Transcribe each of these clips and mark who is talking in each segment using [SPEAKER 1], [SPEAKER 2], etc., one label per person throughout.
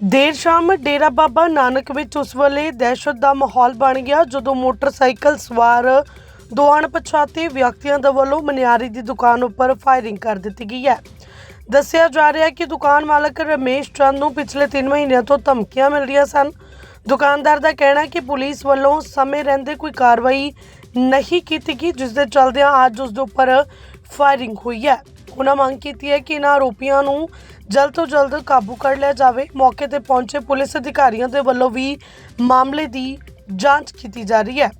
[SPEAKER 1] ਦੇਰ ਸ਼ਾਮ ਡੇਰਾ ਬਾਬਾ ਨਾਨਕ ਵਿੱਚ ਉਸ ਵੇਲੇ ਦਹਿਸ਼ਤ ਦਾ ਮਾਹੌਲ ਬਣ ਗਿਆ ਜਦੋਂ ਮੋਟਰਸਾਈਕਲ ਸਵਾਰ ਦੋ ਅਣਪਛਾਤੇ ਵਿਅਕਤੀਆਂ ਦੇ ਵੱਲੋਂ ਮਨਿਆਰੀ ਦੀ ਦੁਕਾਨ ਉੱਪਰ ਫਾਇਰਿੰਗ ਕਰ ਦਿੱਤੀ ਗਈ ਹੈ। ਦੱਸਿਆ ਜਾ ਰਿਹਾ ਹੈ ਕਿ ਦੁਕਾਨ ਮਾਲਕ ਰਮੇਸ਼ ਚੰਦ ਨੂੰ ਪਿਛਲੇ 3 ਮਹੀਨਿਆਂ ਤੋਂ ਧਮਕੀਆਂ ਮਿਲ ਰਹੀਆਂ ਸਨ। ਦੁਕਾਨਦਾਰ ਦਾ ਕਹਿਣਾ ਹੈ ਕਿ ਪੁਲਿਸ ਵੱਲੋਂ ਸਮੇਂ ਰਹਿੰਦੇ ਕੋਈ ਕਾਰਵਾਈ ਨਹੀਂ ਕੀਤੀ ਗਈ, ਜਿਸ ਦੇ ਚਲਦਿਆਂ ਅੱਜ ਉਸ ਦੇ ਉੱਪਰ ਫਾਇਰਿੰਗ ਹੋਈ ਹੈ। ਉਹਨਾਂ ਮੰਗ ਕੀਤੀ ਹੈ ਕਿ ਇਹਨਾਂ ਆਰੋਪੀਆਂ ਨੂੰ ਜਲਦ ਤੋਂ ਜਲਦ ਕਾਬੂ ਕਰ ਲਿਆ ਜਾਵੇ। ਮੌਕੇ ਤੇ ਪਹੁੰਚੇ ਪੁਲਿਸ ਅਧਿਕਾਰੀਆਂ ਦੇ ਵੱਲੋਂ ਵੀ ਮਾਮਲੇ ਦੀ ਜਾਂਚ ਕੀਤੀ ਜਾ ਰਹੀ ਹੈ।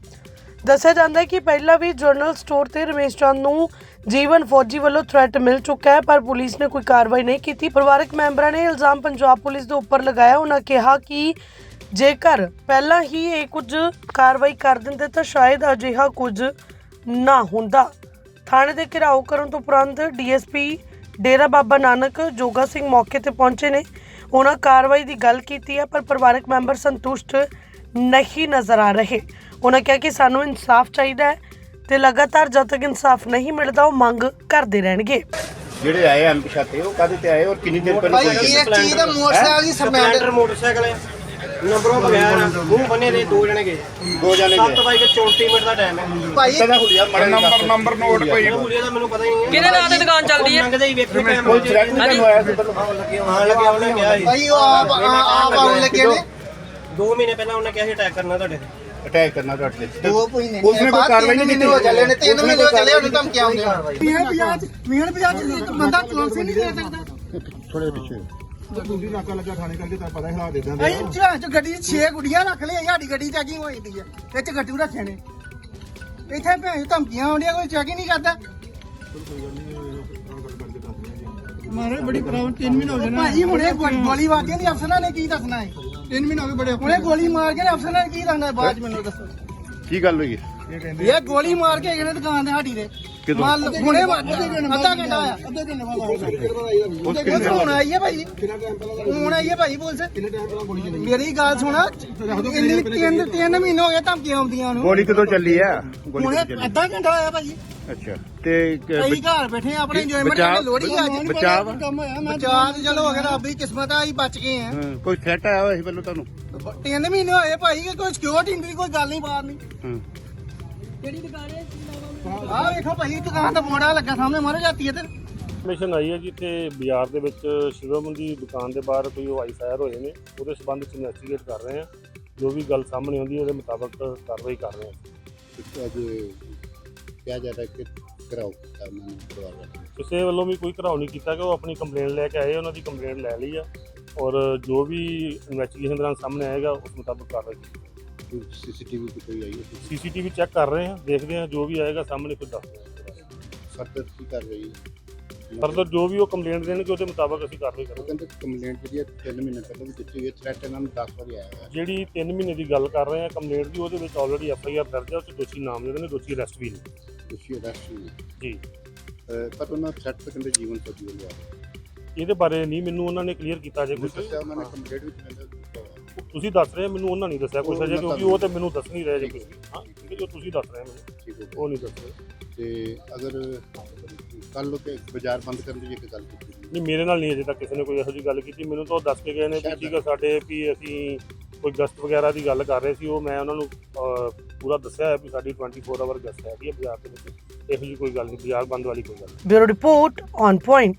[SPEAKER 1] ਦੱਸਿਆ ਜਾਂਦਾ ਹੈ ਕਿ ਪਹਿਲਾਂ ਵੀ ਜਰਨਲ ਸਟੋਰ ਤੇ ਰਮੇਸ਼ ਚੰਦ ਨੂੰ ਜੀਵਨ ਫੌਜੀ ਵੱਲੋਂ ਥ੍ਰੈਟ ਮਿਲ ਚੁੱਕਾ ਹੈ, ਪਰ ਪੁਲਿਸ ਨੇ ਕੋਈ ਕਾਰਵਾਈ ਨਹੀਂ ਕੀਤੀ। ਪਰਿਵਾਰਕ ਮੈਂਬਰਾਂ ਨੇ ਇਲਜ਼ਾਮ ਪੰਜਾਬ ਪੁਲਿਸ ਦੇ ਉੱਪਰ ਲਗਾਇਆ। ਉਹਨਾਂ ਕਿਹਾ ਕਿ ਜੇਕਰ ਪਹਿਲਾਂ ਹੀ ਇਹ ਕੁਝ ਕਾਰਵਾਈ ਕਰ ਦਿੰਦੇ ਤਾਂ ਸ਼ਾਇਦ ਅਜਿਹਾ ਕੁਝ ਨਾ ਹੁੰਦਾ। ਥਾਣੇ ਦੇ ਘਿਰਾਓ ਕਰਨ ਤੋਂ ਉਪਰੰਤ ਡੀਐਸਪੀ ਡੇਰਾ ਬਾਬਾ ਨਾਨਕ ਜੋਗਾ ਸਿੰਘ ਮੌਕੇ ਤੇ ਪਹੁੰਚੇ ਨੇ। ਉਹਨਾਂ ਕਾਰਵਾਈ ਦੀ ਗੱਲ ਕੀਤੀ ਹੈ ਪਰ ਪਰਿਵਾਰਕ ਮੈਂਬਰ ਸੰਤੁਸ਼ਟ ਨਹੀਂ ਨਜ਼ਰ ਆ ਰਹੇ। ਉਹਨਾਂ ਕਿਹਾ ਕਿ ਸਾਨੂੰ ਇਨਸਾਫ ਚਾਹੀਦਾ ਹੈ ਤੇ ਲਗਾਤਾਰ ਜਦ ਤੱਕ ਇਨਸਾਫ ਨਹੀਂ ਮਿਲਦਾ ਉਹ ਮੰਗ ਕਰਦੇ ਰਹਿਣਗੇ।
[SPEAKER 2] ਜਿਹੜੇ ਆਏ ਐਮ ਪਛਾਤੇ ਉਹ ਕਾਹਦੇ ਤੇ ਆਏ? ਔਰ ਕਿੰਨੀ ਦੇਰ ਪਹਿਲਾਂ
[SPEAKER 3] ਭਾਈ
[SPEAKER 2] ਪਹੁੰਚੇ?
[SPEAKER 3] ਇਹ ਚੀਜ਼ ਦਾ ਮੋਟਰਸਾਈਕਲ ਦੀ
[SPEAKER 4] ਸਪਲੈਂਡਰ
[SPEAKER 3] ਸਪਲੈਂਡਰ
[SPEAKER 4] ਮੋਟਰਸਾਈਕਲ ਹੈ। ਨੰਬਰੋਂ ਬਗੈਰ ਮੂੰਹ ਬੰਨੇ ਦੇ ਦੋ ਜਣੇ ਗਏ।
[SPEAKER 2] ਦੋ ਜਾਣੇ
[SPEAKER 4] 7
[SPEAKER 2] ਗਏ
[SPEAKER 4] ਵਜੇ 34 ਮਿੰਟ ਦਾ ਟਾਈਮ ਹੈ।
[SPEAKER 3] ਭਾਈ
[SPEAKER 2] ਕਦਾ ਹੁਲੀਆ ਮੜਾ
[SPEAKER 5] ਨੰਬਰ ਨੰਬਰ ਨੋਟ ਕੋਈ
[SPEAKER 4] ਭੂਲੀਆ ਦਾ ਮੈਨੂੰ ਪਤਾ ਹੀ ਨਹੀਂ ਹੈ।
[SPEAKER 6] ਕਿਹਦੇ ਨਾਂ ਤੇ ਦੁਕਾਨ ਚੱਲਦੀ ਹੈ?
[SPEAKER 4] ਲੰਘਦੇ ਹੀ ਵੇਖੇ ਟਾਈਮ
[SPEAKER 2] ਕੋਈ ਥ੍ਰੈਟ ਨਹੀਂ ਤੁਹਾਨੂੰ ਆਇਆ ਸੀ ਪਹਿਲਾਂ।
[SPEAKER 4] ਹਾਂ ਲੱਗਿਆ ਉਹਨੇ ਕਿਹਾ ਸੀ
[SPEAKER 3] ਭਾਈ ਉਹ ਆਪ ਆਪ ਆਉਣ ਲੱਗੇ ਨੇ।
[SPEAKER 4] 2 ਮਹੀਨੇ ਪਹਿਲਾਂ ਉਹਨੇ ਕਿਹਾ ਸੀ ਅਟੈਕ ਕਰਨਾ ਤੁਹਾਡੇ ਤੇ।
[SPEAKER 2] ਅਟੈਕ ਕਰਨਾ ਤੁਹਾਡੇ ਤੇ।
[SPEAKER 3] ਦੋ ਮਹੀਨੇ
[SPEAKER 2] ਪੁਲਿਸ ਨੇ ਕੋਈ ਕਾਰਵਾਈ ਨਹੀਂ ਕੀਤੀ।
[SPEAKER 3] ਹੋ ਚੱਲੇ ਨੇ ਤਿੰਨ ਮਹੀਨੇ ਹੋ ਚੱਲੇ ਉਹਨੂੰ ਧਮਕੀਆਂ ਆਉਂਦੀਆਂ
[SPEAKER 7] ਮੀਆਂ ਪਿਆਜ ਮੀਆਂ ਪਿਆਜ ਇੱਕ ਬੰਦਾ ਕਲੋਸ ਹੀ ਨਹੀਂ ਦੇ ਸਕਦਾ
[SPEAKER 2] ਥੋੜੇ ਪਿੱਛੇ।
[SPEAKER 5] ਦੂਜੀ ਨਾਕਾ ਲੱਗਾ ਥਾਣੇ ਕਰਕੇ ਤਾਂ ਪਤਾ ਹਿਲਾ ਦੇ ਦਿੰਦੇ
[SPEAKER 7] ਅਸੀਂ ਜਹਾਜ਼ ਚ ਗੱਡੀ 'ਚ 6 ਗੁੱਡੀਆਂ ਰੱਖ ਲਈਆਂ ਸਾਡੀ ਗੱਡੀ ਤੇ ਕੀ ਹੋਈ ਦੀ ਹੈ ਇਹ ਚ ਗੱਡੂ ਰੱਖੇ ਨੇ। ਇੱਥੇ ਭੈਣ ਚੋਦ ਧਮਕੀਆਂ ਆਉਂਦੀਆਂ ਕੋਈ ਚੈੱਕ ਹੀ ਨਹੀਂ ਕਰਦਾ। ਮਾਰੇ ਬੜੀ ਪ੍ਰੋਬਲਮ 3 ਮਹੀਨੇ ਹੋ ਗਏ ਭਾਈ ਹੁਣੇ ਗੋ- ਗੋਲੀ ਵਾਗੇ ਦੀ ਅਫਸਰਾਂ ਨੇ ਕੀ ਦੱਸਣਾ ਹੈ? 3 ਮਹੀਨੇ ਹੋ ਗਏ ਬੜੇ ਹੁਣੇ ਗੋਲੀ ਮਾਰ ਕੇ ਅਫਸਰਾਂ ਨੇ ਕੀ ਦੱਸਣਾ ਹੈ? ਬਾਅਦ ਚ ਮੈਨੂੰ ਦੱਸੋ।
[SPEAKER 2] ਕੀ ਗੱਲ ਹੋਈ? ਹੈ
[SPEAKER 7] ਇਹ ਗੋਲੀ ਮਾਰ ਕੇ ਗਏ ਨੇ ਦੁਕਾਨ ਤੇ ਸਾਡੀ ਦੇ
[SPEAKER 2] ਕਿਦੋਂ?
[SPEAKER 7] ਮੰਨ ਲਓ ਹੁਣੇ ਮਾਰ ਅੱਧਾ ਘੰਟਾ ਹੋਇਆ ਅੱਧਾ ਘੰਟੇ ਬਾਅਦ ਪੁਲਿਸ ਹੁਣ ਆਈ ਹੈ ਭਾਈ। ਹੁਣ ਆਈ ਹੈ ਭਾਈ ਪੁਲਿਸ ਮੇਰੀ ਗੱਲ ਸੁਣਾ। ਇੰਨੀ ਤਿੰਨ ਤਿੰਨ ਮਹੀਨੇ ਹੋ ਗਏ ਧਮਕੀਆਂ ਆਉਂਦੀਆਂ ਨੂੰ।
[SPEAKER 2] ਗੋਲੀ ਕਦੋਂ ਚੱਲੀ ਆ? ਗੋਲੀ
[SPEAKER 7] ਹੁਣੇ
[SPEAKER 2] ਕਦੋਂ ਚੱਲੀ?
[SPEAKER 7] ਅੱਧਾ ਘੰਟਾ ਹੋਇਆ ਭਾਈ।
[SPEAKER 2] ਅੱਛਾ ਤੇ ਕ-
[SPEAKER 7] ਕਈ ਘਰ ਬੈਠੇ ਆ, ਆਪਣੇ ਇੰਜੋਇਮੈਂਟ
[SPEAKER 2] ਬਚਾਅ-
[SPEAKER 7] ਕਰਨ ਲੋੜੀ ਅੱਜ
[SPEAKER 2] ਬਚਾਅ ਵਾ?
[SPEAKER 7] ਬਚਾਅ ਤੇ ਚਲੋ ਅਗਰ ਰੱਬ ਦੀ ਕਿਸਮਤ ਆ ਅਸੀਂ ਬਚ ਗਏ ਆ।
[SPEAKER 2] ਹਾਂ, ਕੋਈ ਥ੍ਰੈਟ ਆਇਆ ਹੋਇਆ ਸੀ ਪਹਿਲਾਂ ਤੁਹਾਨੂੰ?
[SPEAKER 7] ਤਿੰਨ ਮਹੀਨੇ ਹੋਏ ਭਾਈ ਕਿ ਕੋਈ ਸਿਕਿਉਰਿਟੀ ਨਹੀਂ ਕੋਈ ਗੱਲ ਨਹੀਂ ਬਾਹਰ ਨਹੀਂ।
[SPEAKER 2] ਹਾਂ।
[SPEAKER 7] ਆਹ ਵੇਖੋ ਭਾਈ ਦੁਕਾਨ ਦਾ ਮੋੜਾ ਲੱਗਾ ਸਾਹਮਣੇ ਮਾਰੇ ਜਾਤੀ ਇੱਧਰ
[SPEAKER 8] ਇਨਫੋਰਮੇਸ਼ਨ ਆਈ ਹੈ ਕਿ ਇੱਥੇ ਬਾਜ਼ਾਰ ਦੇ ਵਿੱਚ ਸ਼ਿਵਮ ਦੀ ਦੁਕਾਨ ਦੇ ਬਾਹਰ ਕੋਈ ਫਾਇਰ ਹੋਏ ਨੇ ਉਹਦੇ ਸੰਬੰਧ ਵਿੱਚ ਇਨਵੈਸਟੀਗੇਟ ਕਰ ਰਹੇ ਹਾਂ। ਜੋ ਵੀ ਗੱਲ ਸਾਹਮਣੇ ਆਉਂਦੀ ਹੈ ਉਹਦੇ ਮੁਤਾਬਕ ਕਾਰਵਾਈ ਕਰ ਰਹੇ ਹਾਂ।
[SPEAKER 2] ਅੱਜ ਕਿਹਾ ਜਾ ਰਿਹਾ ਕਿ ਕਰਾਓ ਕਰਨਾ ਪਰਿਵਾਰ
[SPEAKER 8] ਕਿਸੇ ਵੱਲੋਂ ਵੀ ਕੋਈ ਘਰਾਓ ਨਹੀਂ ਕੀਤਾ ਕਿ ਉਹ ਆਪਣੀ ਕੰਪਲੇਂਟ ਲੈ ਕੇ ਆਏ ਉਹਨਾਂ ਦੀ ਕੰਪਲੇਂਟ ਲੈ ਲਈ ਆ। ਔਰ ਜੋ ਵੀ ਇਨਵੈਸਟੀਗੇਸ਼ਨ ਦੌਰਾਨ ਸਾਹਮਣੇ ਆਏਗਾ ਉਸ ਮੁਤਾਬਕ ਕਾਰਵਾਈ ਕੀਤੀ
[SPEAKER 2] ਸੀਸੀਟੀਵੀ ਕੋਈ ਆਈ ਹੈ
[SPEAKER 8] ਸੀਸੀਟੀਵੀ ਚੈੱਕ ਕਰ ਰਹੇ ਹਾਂ ਦੇਖਦੇ ਹਾਂ ਜੋ ਵੀ ਆਏਗਾ ਸਾਹਮਣੇ ਫਿਰ ਦੱਸਦੇ ਹਾਂ
[SPEAKER 2] ਫਰਦਰ ਕੀ ਕਰ ਰਹੀ ਹੈ
[SPEAKER 8] ਫਰਦਰ ਜੋ ਵੀ ਉਹ ਕੰਪਲੇਂਟ ਦੇਣਗੇ ਉਹਦੇ ਮੁਤਾਬਕ ਅਸੀਂ ਕਾਰਵਾਈ
[SPEAKER 2] ਉਹ
[SPEAKER 8] ਕਰਾਂਗੇ।
[SPEAKER 2] ਕਹਿੰਦੇ ਕੰਪਲੇਂਟ ਜਿਹੜੀ ਹੈ 3 ਮਹੀਨੇ ਪਹਿਲਾਂ ਵੀ ਦਿੱਤੀ ਹੋਈ ਹੈ ਥ੍ਰੈਟ ਇਹਨਾਂ ਨੂੰ 10 ਵਾਰੀ ਆਇਆ ਹੋਇਆ।
[SPEAKER 8] ਜਿਹੜੀ 3 ਮਹੀਨੇ ਦੀ ਗੱਲ ਕਰ ਰਹੇ ਹਾਂ ਕੰਪਲੇਂਟ ਦੀ ਉਹਦੇ ਵਿੱਚ ਆਲਰੇਡੀ ਐਫ ਆਈ ਆਰ ਦਰਜ ਹੈ ਉਸ 'ਚ ਦੋਸ਼ੀ ਨਾਮਜ਼ਦ ਨੇ ਦੋਸ਼ੀ ਅਰੈਸਟ ਵੀ ਨੇ।
[SPEAKER 2] ਤੁਸੀਂ ਅਰੈਸਟ ਨਹੀਂ
[SPEAKER 8] ਜੀ।
[SPEAKER 2] ਪਰ ਉਹਨਾਂ ਥ੍ਰੈਟ ਤੇ ਕਹਿੰਦੇ ਜੀਵਨ ਤੋਂ ਜੀਵਨ ਲਿਆ
[SPEAKER 8] ਇਹਦੇ ਬਾਰੇ ਨਹੀਂ ਮੈਨੂੰ ਉਹਨਾਂ ਨੇ ਕਲੀਅਰ ਕੀਤਾ ਜੇ ਕੁਝ
[SPEAKER 2] ਦੱਸਿਆ ਉਹਨਾਂ ਨੇ ਕੰਪਲੇਂਟ ਕਹਿੰਦੇ
[SPEAKER 8] ਤੁਸੀਂ ਦੱਸ ਰਹੇ ਹੋ, ਮੈਨੂੰ ਉਹਨਾਂ ਨਹੀਂ ਦੱਸਿਆ ਕੁਝ
[SPEAKER 2] ਉਹ
[SPEAKER 8] ਅਜੇ
[SPEAKER 2] ਮੈਂ
[SPEAKER 8] ਕਿਉਂਕਿ ਉਹ ਤੇ ਮੈਨੂੰ ਦੱਸ ਨਹੀਂ ਰਹੇ ਜੇ ਕੁਝ ਹਾਂ ਠੀਕ ਹੈ ਜੋ ਤੁਸੀਂ ਦੱਸ ਰਹੇ ਹੋ ਮੈਨੂੰ
[SPEAKER 2] ਠੀਕ ਹੋ ਗਿਆ
[SPEAKER 8] ਉਹ ਨਹੀਂ ਦੱਸ ਰਹੇ।
[SPEAKER 2] ਤੇ ਅਗਰ ਕੱਲ ਨੂੰ ਕਿ ਬਾਜ਼ਾਰ ਬੰਦ ਕਰਨ ਦੀ ਇੱਕ ਗੱਲ ਕੀਤੀ
[SPEAKER 8] ਨਹੀਂ ਮੇਰੇ ਨਾਲ ਨਹੀਂ ਅਜੇ ਤੱਕ ਕਿਸੇ ਨੇ ਕੋਈ ਇਹੋ ਜਿਹੀ ਗੱਲ ਕੀਤੀ। ਮੈਨੂੰ ਤਾਂ ਉਹ ਦੱਸ ਕੇ ਗਏ ਨੇ ਵੀ ਠੀਕ ਹੈ ਸਾਡੇ ਵੀ ਅਸੀਂ ਕੋਈ ਗਸਤ ਵਗੈਰਾ ਦੀ ਗੱਲ ਕਰ ਰਹੇ ਸੀ ਉਹ ਮੈਂ ਉਹਨਾਂ ਨੂੰ ਅਹ, ਪੂਰਾ ਦੱਸਿਆ ਹੈ ਵੀ ਸਾਡੀ 24 ਆਵਰ ਗਸਤ ਹੈਗੀ ਹੈ ਬਾਜ਼ਾਰ ਦੇ ਵਿੱਚ। ਇਹੋ ਜਿਹੀ ਕੋਈ ਗੱਲ ਨਹੀਂ ਬਾਜ਼ਾਰ ਬੰਦ ਵਾਲੀ ਕੋਈ ਗੱਲ ਨਹੀਂ।
[SPEAKER 1] Bureau report on point.